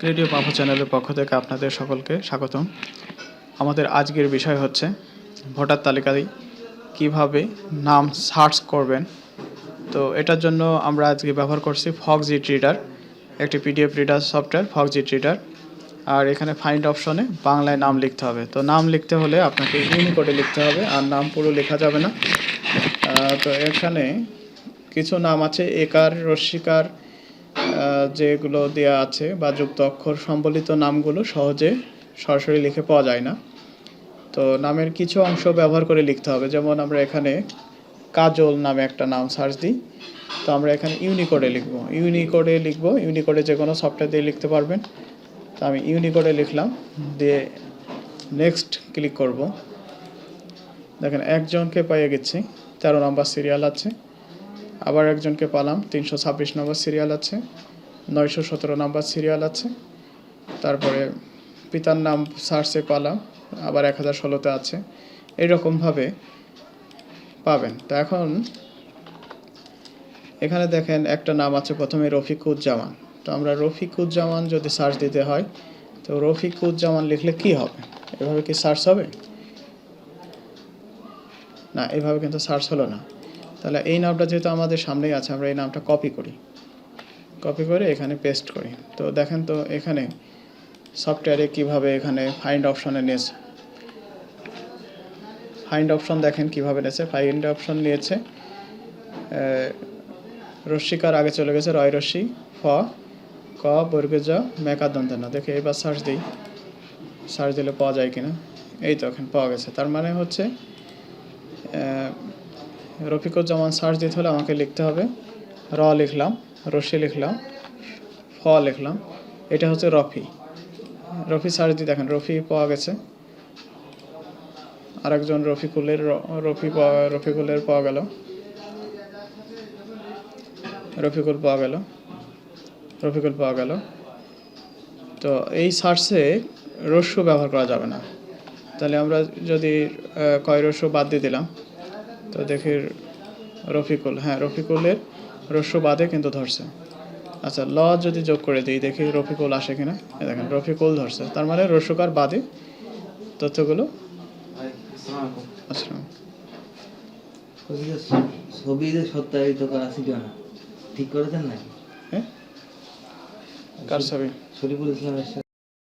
Creative বাবু চ্যানেলের পক্ষ থেকে আপনাদের সকলকে স্বাগতম। আমাদের আজকের বিষয় হচ্ছে ভোটার তালিকায় কীভাবে নাম সার্চ করবেন। তো এটার জন্য আমরা আজকে ব্যবহার করছি ফক্সিট রিডার একটি PDF reader software Foxit reader আর এখানে ফাইন্ড অপশনে বাংলায় নাম লিখতে হবে। তো নাম লিখতে হলে আপনাকে ইউনিকোডে লিখতে হবে আর নাম পুরো লেখা যাবে না। তো এখানে কিছু নাম আছে একার আহ, যেগুলো দেওয়া আছে বা যুক্ত অক্ষর সম্বলিত নামগুলো সহজে সরাসরি লিখে পাওয়া যায় না। তো নামের কিছু অংশ ব্যবহার করে লিখতে হবে। যেমন আমরা এখানে কাজল নামে একটা নাম সার্চ দিই। তো আমরা এখানে ইউনিকোডে লিখব। ইউনিকোডে লিখব। ইউনিকোডে যে কোনো সফটওয়্যার দিয়ে লিখতে পারবেন। তো আমি ইউনিকোডে লিখলাম। দিয়ে নেক্সট ক্লিক করব। দেখেন, একজনকে পেয়ে গেছি। তেরো নম্বর সিরিয়াল আছে। আবার একজনকে পালাম। তিনশো ছাব্বিশ নম্বর সিরিয়াল আছে, নয়শো সতেরো নম্বর সিরিয়াল আছে। তারপরে পিতার নাম সার্চে পালাম, আবার এক হাজার ষোলোতে আছে। এইরকমভাবে পাবেন। তো এখন এখানে দেখেন একটা নাম আছে, প্রথমে রফিকুজ্জামান। তো আমরা রফিকুজ্জামান যদি সার্চ দিতে হয়, তো রফিকুজ্জামান লিখলে কি হবে? এভাবে কি সার্চ হবে? না, এভাবে কিন্তু সার্চ হলো না। তাহলে এই নামটা যেহেতু আমাদের সামনেই আছে, আমরা এই নামটা কপি করি। কপি করে এখানে পেস্ট করি। তো দেখেন তো এখানে সফটওয়্যারে কীভাবে এখানে ফাইন্ড অপশনে নিয়েছে। ফাইন্ড অপশন দেখেন কীভাবে নিয়েছে। ফাইন্ড অপশন নিয়েছে রশ্মিকার আগে চলে গেছে রয় রশ্মি ফ, ক বর্গে জ মেকাদন্ত না দেখে এবার সার্চ দিই। সার্চ দিলে পাওয়া যায় কিনা? এই তো এখন পাওয়া গেছে। তার মানে হচ্ছে রফিকুজ্জামান সার্চ দিতে হলে আমাকে লিখতে হবে। র লিখলাম, রশি লিখলাম, ফ লিখলাম। এটা হচ্ছে রফি। রফি সার্চ দিয়ে দেখেন, রফি পাওয়া গেছে। আরেকজন রফিকুলের রফি পাওয়া রফিকুলের পাওয়া গেল। রফিকুল পাওয়া গেল। রফিকুল পাওয়া গেল। তো এই সার্চে রস্য ব্যবহার করা যাবে না। তাহলে আমরা যদি কয় রস্য বাদ দিয়ে দিলাম? তো দেখি রফিকুল হ্যাঁ রফিকুলের রস্য বাদে কিন্তু ধরছে। আচ্ছা ল যদি যোগ করে দিই দেখি রফিকুল আসে কিনা। দেখেন রফিকুল ধরছে। তার মানে রস্যকার বাদে তথ্যগুলো আচ্ছা ছবি সত্যায়িত করা ছিল না? ঠিক করেছেন নাকি? হ্যাঁ? কার ছবি? শরীফুল ইসলামের সাথে